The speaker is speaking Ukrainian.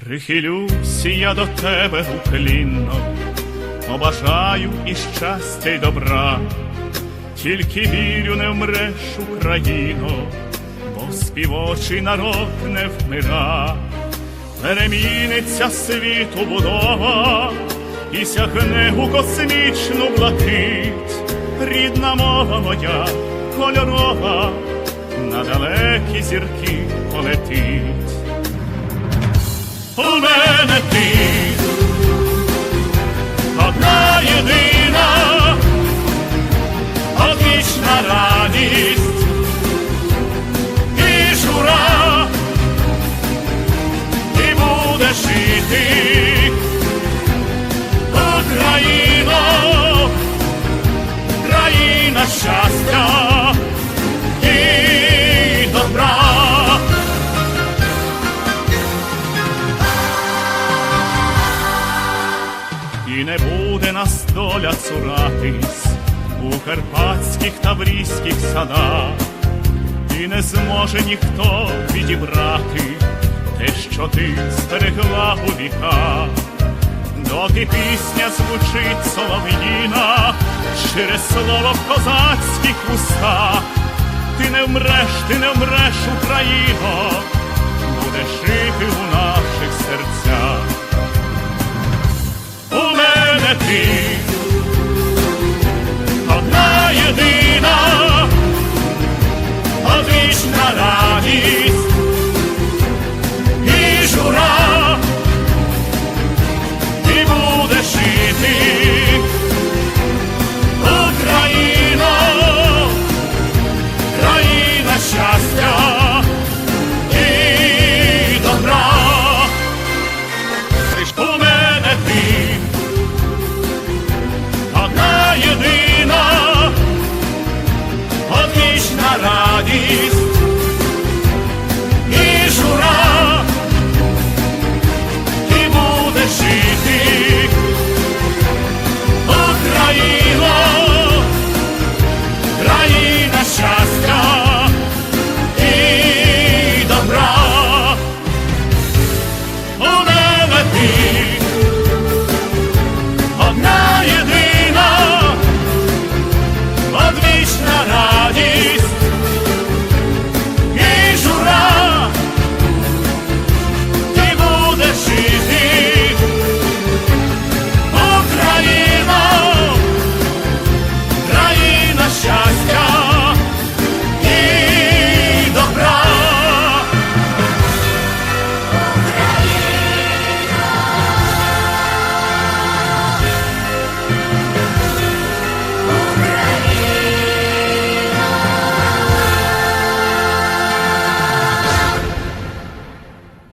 Прихилюся я до тебе уклінно, побажаю і щастя, й добра, тільки вірю, не вмреш, Україно, бо співочий народ не вмира, переміниться світу будова і сягне у космічну блакить, рідна мова моя кольорова, на далекі зірки полетить. У мене ти. Одна єдина, одвічна радість буде нас доля цуратись у карпатських таврійських садах, і не зможе ніхто відібрати те, що ти зберегла у віках, доки пісня звучить солов'їна через слово в козацьких устах. Ти не вмреш, ти не вмреш, Україно, будеш жити у наших серцях. me.